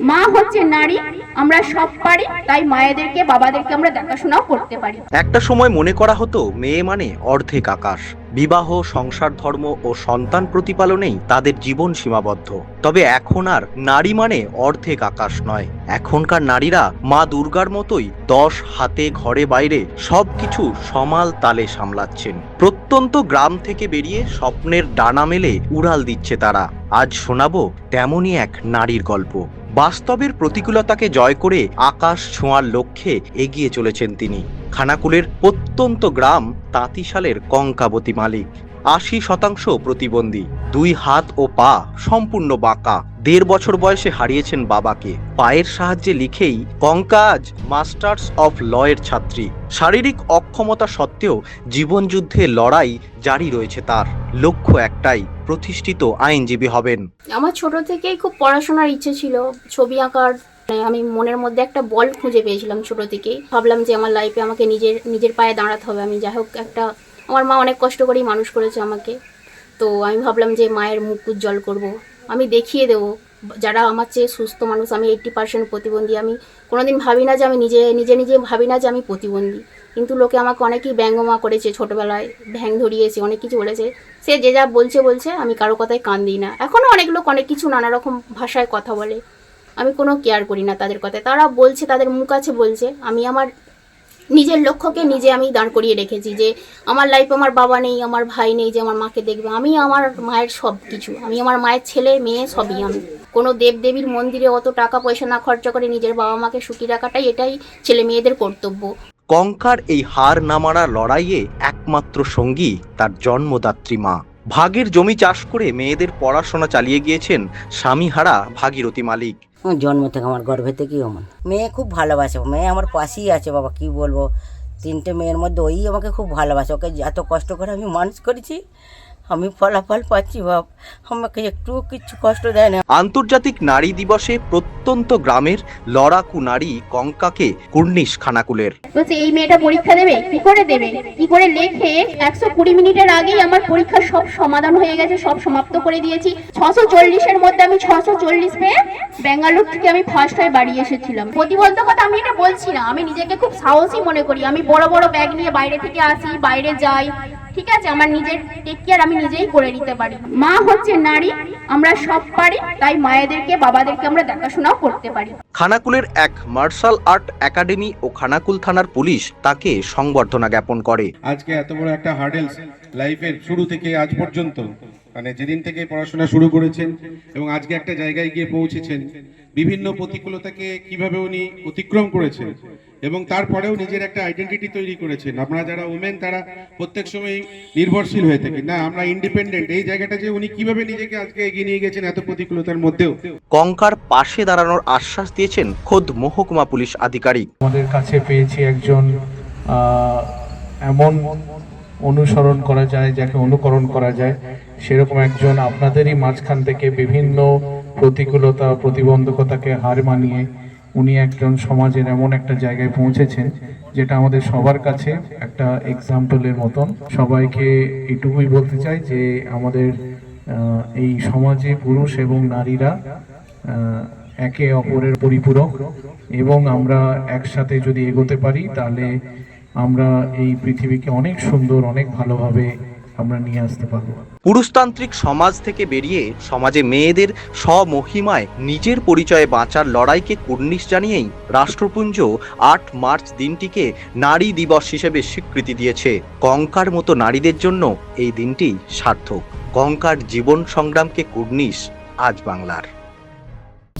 মা হচ্ছে নারী, আমরা সব পারি, তাই মায়েদেরকে, বাবাদেরকে আমরা দেখাশোনাও করতে পারি। একটা সময় মনে করা হতো, মেয়ে মানে অর্ধেক আকাশ। বিবাহ, সংসার ধর্ম ও সন্তান প্রতিপালনেই তাদের জীবন সীমাবদ্ধ। তবে এখন আর নারী মানে অর্ধেক আকাশ নয়। এখনকার নারীরা মা দুর্গার মতোই দশ হাতে ঘরে বাইরে সবকিছু সমাল তালে সামলাচ্ছেন। প্রত্যন্ত গ্রাম থেকে বেরিয়ে স্বপ্নের ডানা মেলে উড়াল দিচ্ছে তারা। আজ শোনাবো তেমনই এক নারীর গল্প। বাস্তবের প্রতিকূলতাকে জয় করে আকাশ ছোঁয়ার লক্ষ্যে এগিয়ে চলেছেন তিনি। খানাকুলের প্রত্যন্ত গ্রাম তাঁতিশালের কঙ্কাবতী মালিক। আশি শতাংশ প্রতিবন্ধী। দুই হাত ও পা সম্পূর্ণ বাঁকা। দেড় বছর বয়সে হারিয়েছেন বাবাকে। পায়ের সাহায্যে লিখেই কঙ্কাজ মাস্টার্স অফ লয়ের ছাত্রী। শারীরিক অক্ষমতা সত্ত্বেও জীবনযুদ্ধে লড়াই জারি রয়েছে তার। লক্ষ্য একটাই, প্রতিষ্ঠিত আইনজীবী হবেন। আমার ছোট থেকেই খুব পড়াশোনার ইচ্ছে ছিল, ছবি আঁকার। মানে আমি মনের মধ্যে একটা বল খুঁজে পেয়েছিলাম ছোট থেকেই। ভাবলাম যে আমার লাইফে আমাকে নিজের নিজের পায়ে দাঁড়াতে হবে। আমি যাই হোক একটা, আমার মা অনেক কষ্ট করেই মানুষ করেছে আমাকে। তো আমি ভাবলাম যে মায়ের মুখ উজ্জ্বল করব। আমি দেখিয়ে দেবো। যারা আমার চেয়ে সুস্থ মানুষ, আমি এইট্টি পার্সেন্ট প্রতিবন্ধী। আমি কোনোদিন ভাবি না যে আমি নিজে নিজে নিজে ভাবি না যে আমি প্রতিবন্ধী। কিন্তু লোকে আমাকে অনেকেই ব্যঙ্গমা করেছে ছোটোবেলায় ভ্যাং ধরিয়েছে, অনেক কিছু বলেছে। সে যে যা বলছে বলছে, আমি কারও কথায় কান দিই না। এখনও অনেক লোক অনেক কিছু নানা রকম ভাষায় কথা বলে। আমি কোনো কেয়ার করি না তাদের কথায়। তারা বলছে, তাদের মুখ আছে, বলছে। আমি আমার নিজের লক্ষ্যকে নিজে আমি দাঁড় করিয়ে রেখেছি যে আমার লাইফ আমার বাবা নেই, আমার ভাই নেই, যে আমার মাকে দেখবে। আমি আমার মায়ের সব কিছু আমি আমার মায়ের ছেলে, মেয়ে, সবই আমি। কোনো দেবদেবীর মন্দিরে অত টাকা পয়সা না খরচা করে নিজের বাবা মাকে সুখী রাখাটাই এটাই ছেলে মেয়েদের কর্তব্য। কঙ্কার এই হার না মারা লড়াইয়ে একমাত্র সঙ্গী তার জন্মদাত্রী মা। ভাগের জমি চাষ করে মেয়েদের পড়াশোনা চালিয়ে গিয়েছেন স্বামীহারা ভাগীরথী মালিক। আমার জন্ম থেকে আমার গর্ভে থেকেই অমন। মেয়ে খুব ভালোবাসে, মেয়ে আমার পাশেই আছে বাবা, কি বলব? তিনটে মেয়ের মধ্যে ওই আমাকে খুব ভালোবাসে, ওকে এত কষ্ট করে আমি মানুষ করেছি আমি ফলাফল পাচ্ছি বাপ। আমাকে একটু কিচ্ছু কষ্ট দেয় না। আন্তর্জাতিক নারী দিবসে প্রত্যন্ত গ্রামের লড়াকু নারী কঙ্কাকে কুর্নিশ খানাকুলের। বলছে এই মেয়েটা পরীক্ষা দেবে? কি করে দেবে? কি করে লেখে? একশো কুড়ি মিনিটের আগেই আমার পরীক্ষার সব সমাধান হয়ে গেছে সব সমাপ্ত করে দিয়েছি। ছশো চল্লিশের মধ্যে আমি ছশো চল্লিশ পেয়ে ব্যাঙ্গালোর থেকে আমি ফার্স্ট হয়ে বাড়ি এসেছিলাম। প্রতিবন্ধকতা আমি এটা বলছি না। আমি নিজেকে খুব সাহসী মনে করি। আমি বড় বড় ব্যাগ নিয়ে বাইরে থেকে আসি বাইরে যাই। ঠিক আছে আমার নিজের টেক কেয়ার আমি নিজেই করে নিতে পারি। মা হচ্ছে নারী আমরা সব পারি তাই মায়েদেরকে বাবাদেরকে আমরা দেখাশোনাও করতে পারি। খানাকুলের এক মার্শাল আর্ট একাডেমি ও খানাকুল থানার পুলিশ তাকে সংবর্ধনা জ্ঞাপন করে। আজকে এত বড় একটা হার্ডেলস লাইফের শুরু থেকে আজ পর্যন্ত মানে যেদিন থেকে পড়াশোনা শুরু করেছেন এবং আজকে একটা জায়গায় গিয়ে পৌঁছেছেন বিভিন্ন প্রতিকূলতাকে কীভাবে উনি অতিক্রম করেছেন এবং তারপরেও নিজের একটা আইডেন্টিটি তৈরি করেছেন। আপনারা যারা উমেন তারা প্রত্যেক সময় নির্ভরশীল হয়ে থাকেন। না আমরা ইন্ডিপেন্ডেন্ট এই জায়গাটা যে উনি কীভাবে নিজেকে আজকে এগিয়ে নিয়ে গেছেন এত প্রতিকূলতার মধ্যেও। কঙ্কার পাশে দাঁড়ানোর আশ্বাস দিয়েছেন খোদ মহকুমা পুলিশ আধিকারিক। আমাদের কাছে পেয়েছি একজন এমন অনুসরণ করা যায়, যাকে অনুকরণ করা যায়, সেরকম একজন আপনাদেরই মাঝখান থেকে বিভিন্ন প্রতিকূলতা, প্রতিবন্ধকতাকে হার মানিয়ে উনি একজন সমাজের এমন একটা জায়গায় পৌঁছেছেন, যেটা আমাদের সবার কাছে একটা এক্সাম্পলের মতন। সবাইকে এটুকুই বলতে চাই যে আমাদের এই সমাজে পুরুষ এবং নারীরা একে অপরের পরিপূরক এবং আমরা একসাথে যদি এগোতে পারি, তাহলে আমরা এই পৃথিবীকে অনেক সুন্দর, অনেক ভালোভাবে আমরা নিয়ে আসতে পারব। পুরুষতান্ত্রিক সমাজ থেকে বেরিয়ে সমাজে মেয়েদের স্বমহিমায় নিজের পরিচয়ে বাঁচার লড়াইকে কুর্নিশ জানিয়েই রাষ্ট্রপুঞ্জ আট মার্চ দিনটিকে নারী দিবস হিসেবে স্বীকৃতি দিয়েছে। কঙ্কার মতো নারীদের জন্য এই দিনটি সার্থক। কঙ্কার জীবন সংগ্রামকে কুর্নিশ আজ বাংলার।